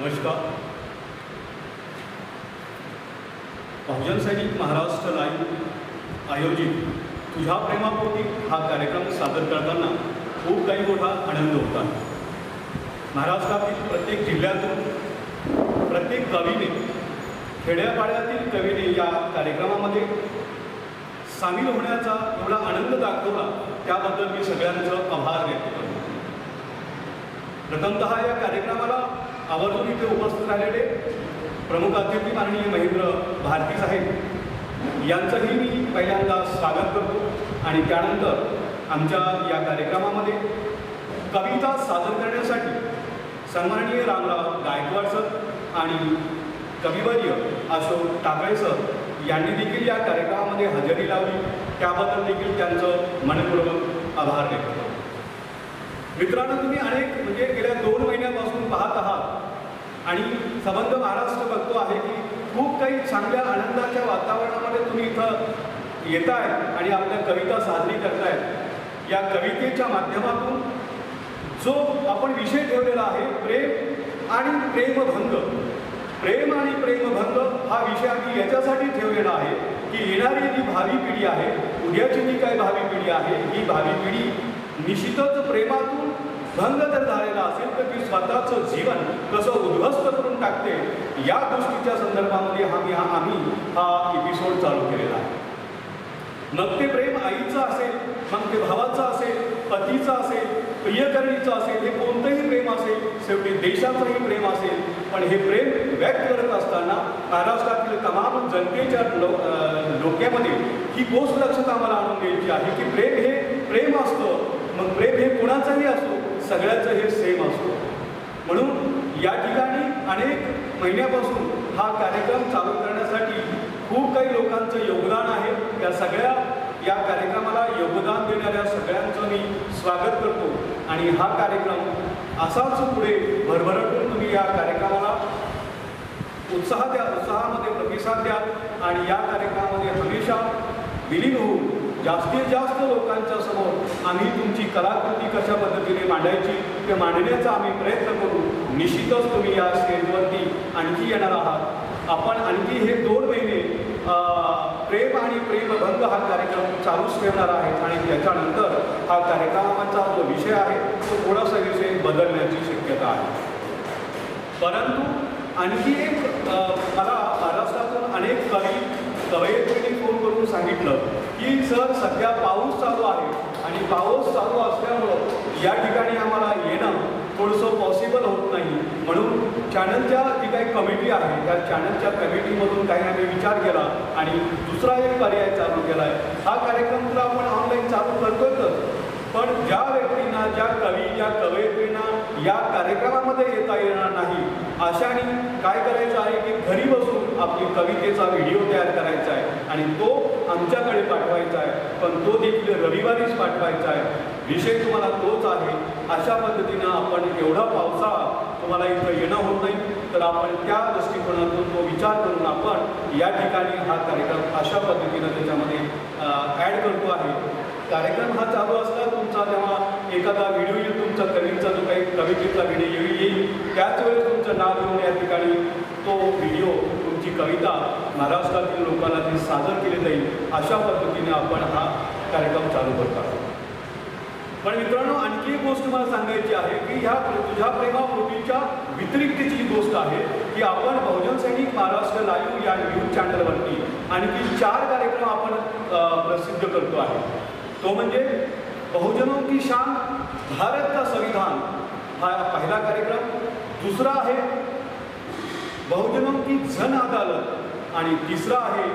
नमस्कार. बहुजन सैनिक महाराष्ट्र लाईव्ह आयोजित तुझ्या प्रेमापोटी हा कार्यक्रम सादर करताना खूप काही मोठा आनंद होता महाराष्ट्रातील प्रत्येक जिल्ह्यातून प्रत्येक कवीने खेड्यापाड्यातील कवीने या कार्यक्रमामध्ये सामील होण्याचा एवढा आनंद दाखवला त्याबद्दल मी सगळ्यांचं आभार व्यक्त करतो. प्रथमतः या कार्यक्रमाला आवर्जून इथे उपस्थित राहिलेले प्रमुख अतिथी माननीय महेंद्र भारती साहेब यांचंही मी पहिल्यांदा स्वागत करतो आणि त्यानंतर आमच्या या कार्यक्रमामध्ये कविता सादर करण्यासाठी सन्माननीय रामराव गायकवाड सर आणि कविवर्य अशोक टाकळे सर यांनी देखील या कार्यक्रमामध्ये हजेरी लावली. त्याबद्दल देखील त्यांचं मनपूर्वक आभार व्यक्त मित्रांनो तुम्ही अनेक म्हणजे गेल्या दोन महिन्यापासून पाहत आहात आणि संबंध महाराष्ट्र बघतो आहे की खूप काही चांगल्या आनंदाच्या वातावरणामध्ये तुम्ही इथं येत आहे आणि आपल्या कविता सादरी करताय. या कवितेच्या माध्यमातून जो आपण विषय ठेवलेला आहे प्रेम आणि प्रेमभंग. प्रेम आणि प्रेमभंग हा विषय आम्ही याच्यासाठी ठेवलेला आहे की येणारी जी भावी पिढी आहे उद्याची जी काय भावी पिढी आहे ही भावी पिढी निश्चितच प्रेमातून भंग जर झालेला असेल तर ती स्वतःचं जीवन कसं उद्ध्वस्त करून टाकते या गोष्टीच्या संदर्भामध्ये आम्ही हा आम्ही हा एपिसोड चालू केलेला आहे. मग ते प्रेम आईचं असेल मग ते भावाचं असेल पतीचं असेल प्रियकरणीचं असेल हे कोणतंही प्रेम असेल शेवटी देशाचंही प्रेम असेल पण हे प्रेम व्यक्त करत असताना महाराष्ट्रातील तमाम जनतेच्या लो डोक्यामध्ये ही गोष्ट लक्षात आम्हाला आणून द्यायची आहे की प्रेम हे प्रेम असतं. मग प्रेम हे कुणाचंही असतो सगळ्याचं हे सेम असतो. म्हणून या ठिकाणी अनेक महिन्यापासून हा कार्यक्रम चालू करण्यासाठी खूप काही लोकांचं योगदान आहे. त्या सगळ्या या कार्यक्रमाला योगदान देणाऱ्या सगळ्यांचं मी स्वागत करतो. आणि हा कार्यक्रम असाच पुढे भरभरटून तुम्ही या कार्यक्रमाला उत्साह द्या उत्साहामध्ये प्रतिसाद द्या. आणि या कार्यक्रमामध्ये हमेशा विलीन होऊन जास्तीत जास्त लोकांच्या समोर आम्ही तुमची कलाकृती कशा पद्धतीने मांडायची ते मांडण्याचा आम्ही प्रयत्न करू. निश्चितच तुम्ही या स्टेजवरती आणखी येणार आहात. आपण आणखी हे दोन महिने प्रेम आणि प्रेमभंग हा कार्यक्रम चालूच ठेवणार आहे आणि त्याच्यानंतर हा कार्यक्रमाचा जो विषय आहे तो थोडासा विषय बदलण्याची शक्यता आहे. परंतु आणखी एक मला महाराष्ट्रातून अनेक कवी कवयित्रींनी फोन करून सांगितलं. की सर सध्या पाऊस चालू आहे आणि पाऊस चालू असल्यामुळं या ठिकाणी आम्हाला येणं थोडंसं पॉसिबल होत नाही. म्हणून चॅनलच्या जी काही कमिटी आहे. त्या चॅनलच्या कमिटीमधून काही आम्ही विचार केला आणि दुसरा एक पर्याय चालू केला आहे हा कार्यक्रम तर आपण ऑनलाईन चालू करतोच पण ज्या व्यक्तींना ज्या कवी ज्या कवयित्रींना या कार्यक्रमामध्ये येता येणार नाही अशाने काय करायचं आहे की घरी बसून आपली कवितेचा व्हिडिओ तयार करायचा आहे आणि तो आमच्याकडे पाठवायचा आहे. पण तो देखील रविवारीच पाठवायचा आहे. विषय तुम्हाला तोच आहे. अशा पद्धतीनं आपण एवढा पावसाळा तुम्हाला इथं येणं होत नाही. तर आपण त्या दृष्टिकोनातून तो विचार करून आपण या ठिकाणी हा कार्यक्रम अशा पद्धतीनं त्याच्यामध्ये ॲड करतो आहे. कार्यक्रम हा चालू असला तुमचा जेव्हा एखादा व्हिडिओ येईल तुमचा कवींचा जो काही कवितेचा व्हिडिओ येईल. त्याच वेळेस तुमचं नाव घेऊन या ठिकाणी तो व्हिडिओ तुमची कविता महाराष्ट्रातील लोकांना ती सादर केली जाईल अशा पद्धतीने आपण हा कार्यक्रम चालू करत आहोत. पण मित्रांनो आणखी एक गोष्ट मला सांगायची आहे की ह्या तुझ्या प्रेमापूर्वीच्या व्यतिरिक्तची गोष्ट आहे की आपण बहुजन सैनिक महाराष्ट्र लाईव्ह या न्यूज चॅनलवरती आणखी चार कार्यक्रम आपण प्रसिद्ध करतो आहे. तो म्हणजे बहुजनों की शान भारत का संविधान हा पहिला कार्यक्रम. दुसरा आहे बहुजनों की जन अदालत आणि तिसरा आहे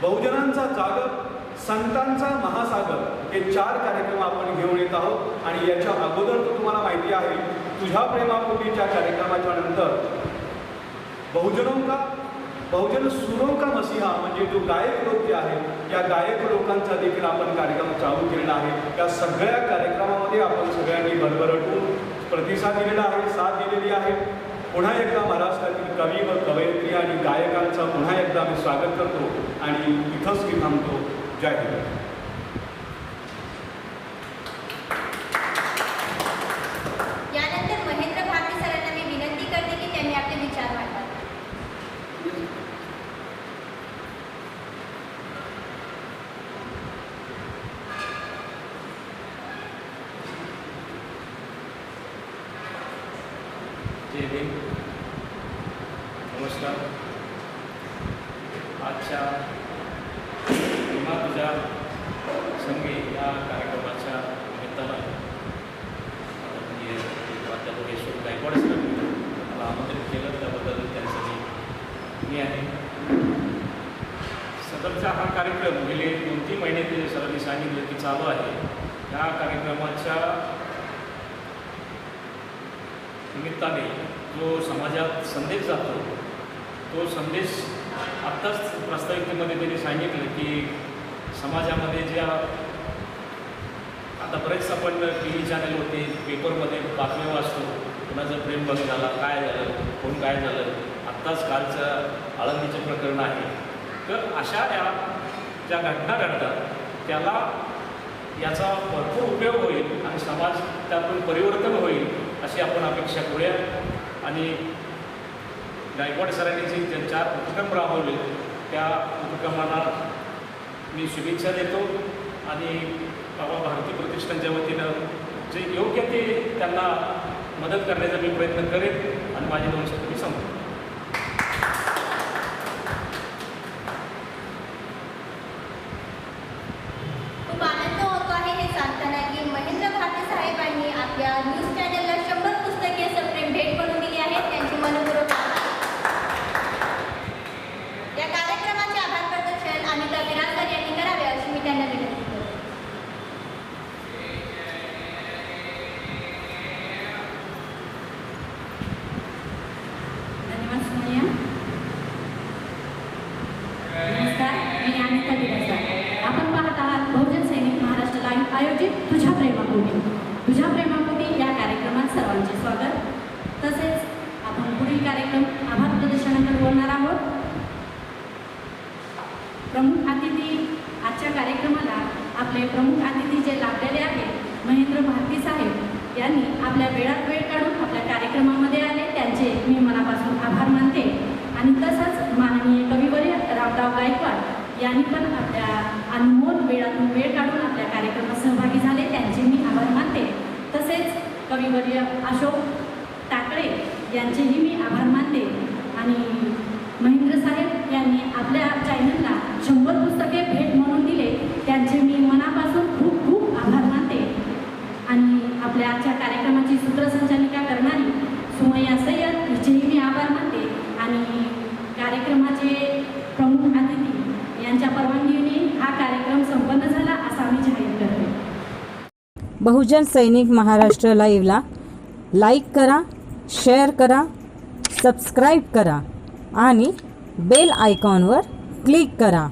बहुजनांचा जागर संतांचा महासागर. हे चार कार्यक्रम आपण घेऊन येत आहोत आणि याच्या अगोदर तर तुम्हाला माहिती आहे तुझ्या प्रेमापोटीच्या कार्यक्रमाच्या नंतर बहुजनों का बहुजन सुरों का मसीहा म्हणजे जो गायक लोक जे आहेत या गायक लोकांचा देखील आपण कार्यक्रम चालू केलेला आहे. त्या सगळ्या कार्यक्रमामध्ये आपण सगळ्यांनी भरभरटून प्रतिसाद दिलेला आहे साथ दिलेली आहे. पुन्हा एकदा महाराष्ट्रातील कवी व कवयित्री आणि गायकांचं पुन्हा एकदा मी स्वागत करतो आणि इथंच मी थांबतो. जय हिंद यानंतर महेंद्र भारती सरांना मी विनंती करते की त्यांनी आपले विचार मांडावे जय भीम नमस्कार आजच्या विमा तुझ्या संगी या कार्यक्रमाच्या निमित्तानं आदरणीय प्राध्यापक यशवंत गायकवाड सर मला आमंत्रित केलं. त्याबद्दल त्यांचं मी आहे. सदरचा हा कार्यक्रम गेले दोन तीन महिने ते सरांनी सांगितलं की चालू आहे. या कार्यक्रमाच्या निमित्ताने जो समाजात संदेश जातो तो संदेश आत्ताच प्रास्ताविकतेमध्ये त्यांनी सांगितलं की समाजामध्ये ज्या आता बरेच आपण टी व्ही चॅनल होते पेपरमध्ये बातम्या वाचतो कुणाचं प्रेम बंद झाला काय झालं कोण काय झालं आत्ताच कालचं आळंदीचं प्रकरण आहे. तर अशा या ज्या घटना घडतात त्याला याचा भरपूर उपयोग होईल आणि समाज त्यातून परिवर्तन होईल अशी आपण अपेक्षा करूया. आणि गायकवाड सरांनी जे ज्यांच्या उपक्रम राबवले त्या उपक्रमांना मी शुभेच्छा देतो. आणि बाबा भारती प्रतिष्ठानच्या वतीनं जे योग्य ते त्यांना मदत करण्याचा मी प्रयत्न करेन आणि माझे दोन शब्द मी संपतो खूप आनंद होतो आहे हे सांगताना की महेंद्र भारती साहेबांनी आपल्या न्यूज चॅनलला शंभर पुस्तके सप्रेम भेट करून दिली आहेत त्यांची मनपूर्वक आभार. या कार्यक्रमाचे आभार प्रदर्शन अनिता बिराजकर यांनी करावे अशी मी त्यांना विनंती करते धन्यवाद सोनिया नमस्कार मी अनिता बिराजदार आपण पाहत आहात बहुजन सैनिक महाराष्ट्र लाईव्ह आयोजित तुझ्या प्रेमापोटी तुझ्या प्रेमापोटी या कार्यक्रमात सर्वांचे स्वागत तसेच आपण पुढील कार्यक्रम आभार प्रदर्शनाकडे बोलणार आहोत प्रमुख अतिथी आजच्या कार्यक्रमाला आपले प्रमुख अतिथी जे लाभलेले आहेत महेंद्र भारती साहेब यांनी आपल्या वेळात वेळ काढून आपल्या कार्यक्रमामध्ये आले. त्यांचे मी मनापासून आभार मानते. आणि तसंच माननीय कविवर्य रामराव गायकवाड यांनी पण आपल्या अनमोल वेळातून वेळ काढून आपल्या कार्यक्रमात सहभागी झाले. त्यांचे मी आभार मानते. तसेच कविवर्य अशोक टाकळे यांचेही मी आभार मानते. आणि महेंद्र साहेब यांनी आपल्या चॅनलला शंभर पुस्तके भेट म्हणून दिले त्यांचे मी मनापासून खूप खूप आभार मानते. आणि आपल्या आजच्या कार्यक्रमाची सूत्रसंचालिका करणारी सुमय्या सय्यद हिचेही मी आभार मानते. आणि कार्यक्रमाचे प्रमुख अतिथी यांच्या परवानगीने हा कार्यक्रम संपन्न झाला असा मी जाहीर करते. बहुजन सैनिक महाराष्ट्र लाईव्हला लाईक करा शेअर करा सबस्क्राईब करा आणि बेल आयकॉनवर क्लिक करा.